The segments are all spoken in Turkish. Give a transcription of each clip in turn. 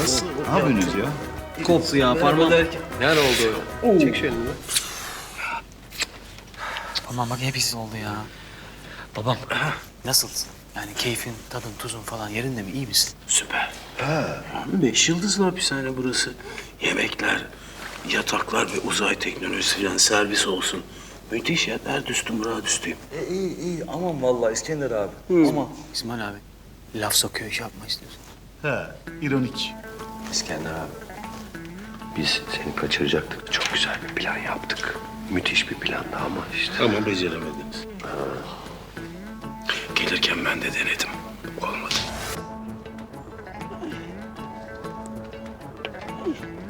Nasıl? Ne yapıyorsunuz ya? Koptu ya parmağım. Nerede oldu o? Çek şu elini. Aman bak hepsi oldu ya. Babam nasılsın? Yani keyfin, tadın, tuzun falan yerinde mi? İyi misin? Süper. Abi beş yıldızlı hapishane burası. Yemekler, yataklar ve uzay teknolojisi falan servis olsun. Müthiş ya. Derdüstü muradüstüyüm. E, iyi iyi aman vallahi İskender abi. Ama İsmail abi laf sokuyor iş yapma istiyorsun. He ironik. İskender abi. Biz seni kaçıracaktık. Çok güzel bir plan yaptık. Müthiş bir plandı ama işte. Ama beceremediniz. Gelirken ben de denedim. Olmadı.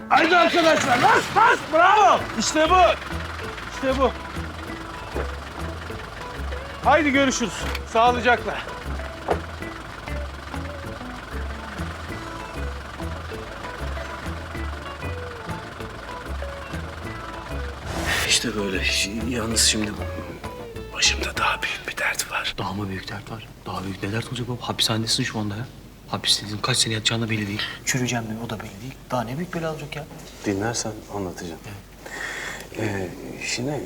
Haydi arkadaşlar bas bas bravo. İşte bu. İşte bu. Haydi görüşürüz. Sağlıcakla. İşte böyle. Yalnız şimdi başımda daha büyük bir dert var. Daha mı büyük dert var? Daha büyük ne dert olacak baba? Hapishanedesin şu anda ya. Hapistesin kaç sene yatacağın da belli değil. Çürüyeceğim mi o da belli değil. Daha ne büyük bela olacak ya. Dinlersen anlatacağım. Ee, şimdi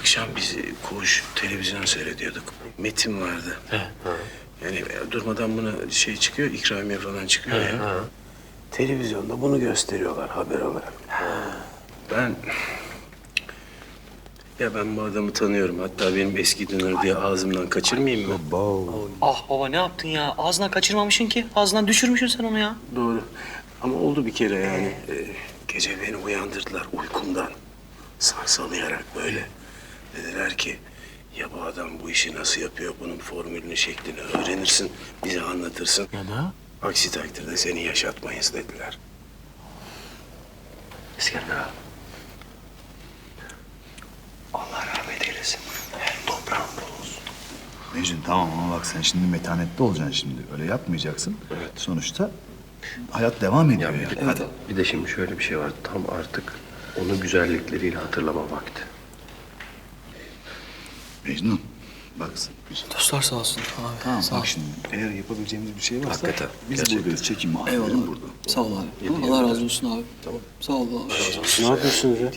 akşam biz koğuş televizyon seyrediyorduk. Metin vardı. Yani durmadan buna şey çıkıyor, ikramiye falan çıkıyor ya. Televizyonda bunu gösteriyorlar haber olarak. Ben... Ya ben bu adamı tanıyorum. Hatta benim eski döner diye ağzımdan kaçırmayayım mı? Ah baba ne yaptın ya? Ağzından kaçırmamışsın ki. Ağzından düşürmüşsün sen onu ya. Doğru. Ama oldu bir kere yani. Ee, gece beni uyandırdılar uykumdan. Sarsalayarak böyle. Dediler ki ya bu adam bu işi nasıl yapıyor, bunun formülünü, şeklini öğrenirsin, bize anlatırsın. Ya da? Aksi takdirde seni yaşatmayız dediler. İskender abi. Allah rahmet eylesin. Toprağın bol olsun. Mecnun tamam ama bak sen şimdi metanetli olacaksın şimdi. Öyle yapmayacaksın. Evet. Sonuçta hayat devam ediyor Ya ya. bir de, Hadi. bir de şimdi şöyle bir şey var. Tam artık onu güzellikleriyle hatırlama vakti. Mecnun bak sen. güzel. Dostlar sağ olsun. Abi, Tamam sağ ol. bak şimdi eğer yapabileceğimiz bir şey varsa Hakikaten, biz gerçekten. buradayız. Çekim mahallinin burada. Sağ ol abi. Allah razı olsun abi. Tamam. Sağ ol abi. Ne yapıyorsunuz ya?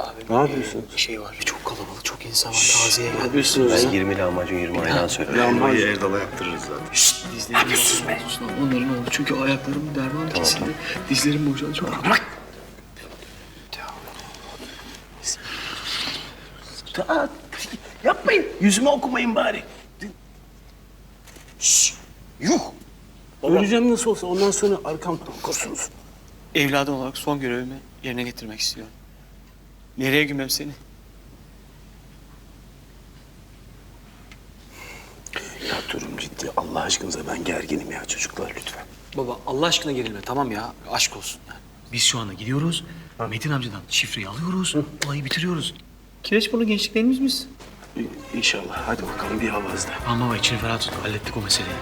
Abi, Ne yapıyorsunuz? Bir şey var. Çok kalabalık, çok insan var. Taziye Ne geldi. yapıyorsunuz Ben ya? 20 lahmacun 20 ayran söyledim. Lambayı Erdal'a yaptırırız zaten. Dizlerim yapıyorsunuz be? Onların oldu çünkü ayaklarım derman kesildi. Dizlerim boşaldı. Çok bırak. Yapmayın. Yüzüme okumayın bari. Şşş. Yuh. Öleceğim nasıl olsa ondan sonra arkamdan okursunuz. Evladım olarak son görevimi yerine getirmek istiyorum. Nereye gömem seni? Ya durum ciddi. Allah aşkınıza ben gerginim ya çocuklar lütfen. Baba Allah aşkına gerilme tamam ya. Aşk olsun yani. Biz şu anda gidiyoruz. Metin amcadan şifreyi alıyoruz. Olayı bitiriyoruz. Kireçburnu gençliklerimiz biz. İnşallah. Hadi bakalım bir avazda. Ama baba içini ferah tut. Hallettik o meseleyi.